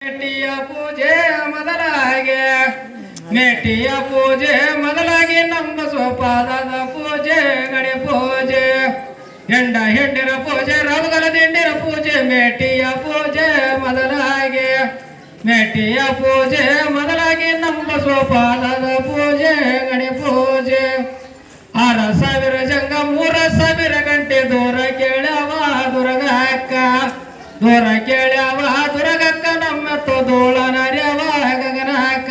ಮೇಟಿಯ ಪೂಜೆ ಮೊದಲಾಗೆ, ನೆಟ್ಟಿಯ ಪೂಜೆ ಮೊದಲಾಗಿ ನಮ್ಮ ಸೋಪಾದ ಪೂಜೆ, ಗಣಿ ಪೂಜೆ, ಹೆಂಡ ಹೆಂಡಿನ ಪೂಜೆ ರವಗಲ ದಿಂಡಿನ ಪೂಜೆ, ಮೇಟಿಯ ಪೂಜೆ ಮೊದಲಾಗಿ, ಮೇಟಿಯ ಪೂಜೆ ಮೊದಲಾಗಿ ನಮ್ಮ ಸೋಪಾದದ ಪೂಜೆ, ಗಣಿ ಪೂಜೆ. ಆರ ಸಾವಿರ ಜಂಗ ಮೂರ ಸಾವಿರ ಗಂಟೆ ದೂರ ದೂರ ಕೇಳ್ಯಾವ, ದುರ್ಗಕ್ಕ ನಮ್ಮ ತೋಳ ನರ್ಯವ ಗಗನಕ್ಕ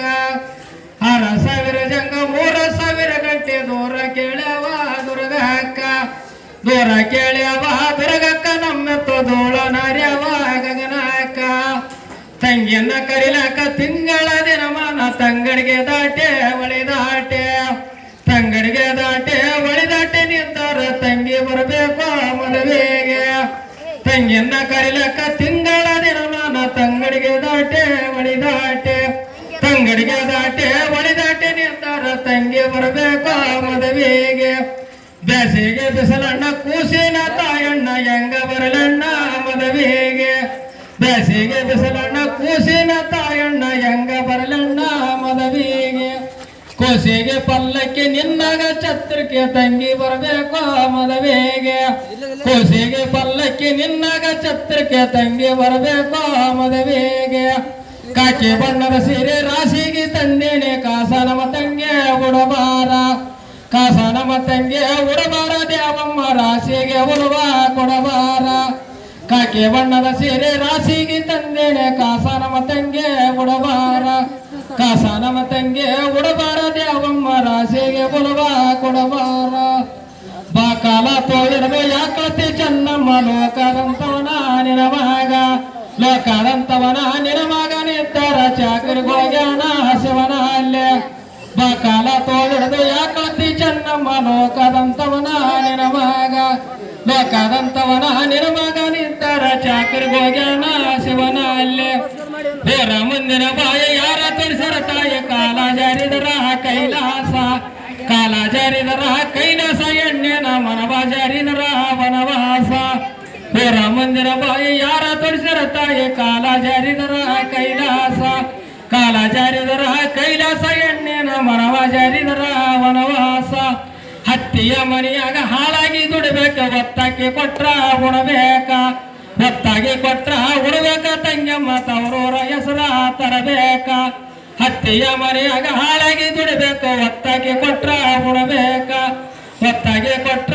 ಆರ ಸಾವಿರ ಜಂಗ, ಮೂರ ಸಾವಿರ ಗಂಟೆ ದೂರ ಕೇಳ್ಯಾವ ದುರ್ಗಕ್ಕ ದೂರ ಕೇಳ್ಯಾವ, ದುರ್ಗಕ್ಕ ನಮ್ಮ ತೋಳ ನರ್ಯವ ಗಗನಕ್ಕ ತಂಗಿಯನ್ನ ಕರಿಲಾಕ ತಿಂಗಳ ದಿನಮಾನ ತಂಗಡಿಗೆ ದಾಟೆ ಒಳಿ ತಂಗಿಯನ್ನ ಕರಿಲಾಕ ತಿಂಗಳ ದಿನಮಾನ ತಂಗಡಿಗೆ ದಾಟೆ ಒಳಿ ದಾಟೆ ತಂಗಡಿಗೆ ದಾಟೆ ಒಳಿ ದಾಟೆ ನಿಂತಾರ ತಂಗಿ ಬರಬೇಕು ಮದುವೆಗೆ ಬೇಸಿಗೆ ಬಿಸಲಣ್ಣ ಕೂಸಿನ ತಾಯಣ್ಣ ಹೆಂಗ ಬರಲಣ್ಣ ಮದುವೆಗೆ ಬೇಸಿಗೆ ಬಿಸಲಣ್ಣ ಕೂಸಿನ ತಾಯಣ್ಣ ಹೆಂಗ ಬರಲಣ್ಣ ಮದುವೆಗೆ ಕೂಸಿಗೆ ಪಲ್ಲಕ್ಕಿ ನಿನ್ನಾಗ ಛತ್ರಕ್ಕೆ ತಂಗಿ ಬರಬೇಕು ಮದುವೆಗೆ ಕೂಸಿಗೆ ಪಲ್ಲಕ್ಕಿ ನಿನ್ನಾಗ ಛತ್ರಕ್ಕೆ ತಂಗಿ ಬರಬೇಕು ಮದುವೆಗೆ ಕಾಕಿ ಬಣ್ಣದ ಸೀರೆ ರಾಶಿಗೆ ತಂದೇನೆ ಕಾಸ ನಮ್ಮ ತಂಗೆ ಉಡಬಾರ ಕಾಸ ನಮ್ಮ ತಂಗೆ ಉಡಬಾರ ದೇವಮ್ಮ ರಾಶಿಗೆ ಉಳುವ ಕೊಡಬಾರ ಕಾಕಿ ಬಣ್ಣದ ಸೀರೆ ರಾಶಿಗೆ ತಂದೇನೆ ಕಾಸ ನಮ್ಮ ತಂಗೆ ಉಡಬಾರ ಕಾಸ ನಮ್ಮ ತಂಗೆ ಉಡಬಾರ ದೇವಮ್ಮ ರಾಶಿಗೆ ಉಳುವ ಕೊಡಬಾರ ಲೋಕದಂತವನ ನಿರಮಾಗ ಮಗ ಲೋಕದಂತವನ ನಿರಮಾಗ ನಿತ್ತರ ಚಾಕರಿ ಚಾಕರಿಗೋಗ್ಯಾನ ಶಿವನ ಅಲ್ಲೇ ಬಾಕಾಲ ತೋಳಿರದು ಯಾಕಳತಿ ಚೆನ್ನಮ್ಮ ಲೋಕದಂತವನ ನಿರಮಾಗ ಮಗ ಲೋಕದಂತವನ ನಿರಮಾಗ ನಿತ್ತರ ಚಾಕರಿ ಚಾಕರಿಗೋಗ್ಯಾನ ಶಿವನ ಅಲ್ಲೇ ಬೇರ ಮುಂದಿನ ಬಾಯ ಯಾರ ತಿಳಿಸರ ತಾಯಿ? ಕಾಲ ಜಾರಿದರ ಕೈಲಾಸ, ಕಾಲ ಜಾರಿದರ ಕೈಲಾಸ ಎಣ್ಣೆನ ಮನವ ಜಾರಿದರ ಬೇರ ಮಂದಿರ ಬಾಯಿ, ಯಾರ ತೋರಿಸಿರ ತಾಯಿ ಕಾಲ ಜಾರಿದರ ಕೈಲಾಸ, ಕಾಲ ಜಾರಿದರ ಕೈಲಾಸ, ಎಣ್ಣೆನ ಮನವ ಜಾರಿದರ ವನವಾಸ. ಹತ್ತಿಯ ಮನೆಯಾಗ ಹಾಳಾಗಿ ದುಡಿಬೇಕ ಒತ್ತಾಕಿ ಕೊಟ್ರ ಉಣಬೇಕ. ಒತ್ತಾಗಿ ಕೊಟ್ರ ಉಣಬೇಕ, ತಂಗಮ್ಮ ತವರೂರ ಹೆಸರ ತರಬೇಕ. ಹತ್ತಿಯ ಮನೆಯಾಗ ಹಾಳಾಗಿ ದುಡಿಬೇಕು ಒತ್ತಾಗಿ ಕೊಟ್ರ ಉಣಬೇಕ. ಒತ್ತಾಗಿ ಕೊಟ್ರ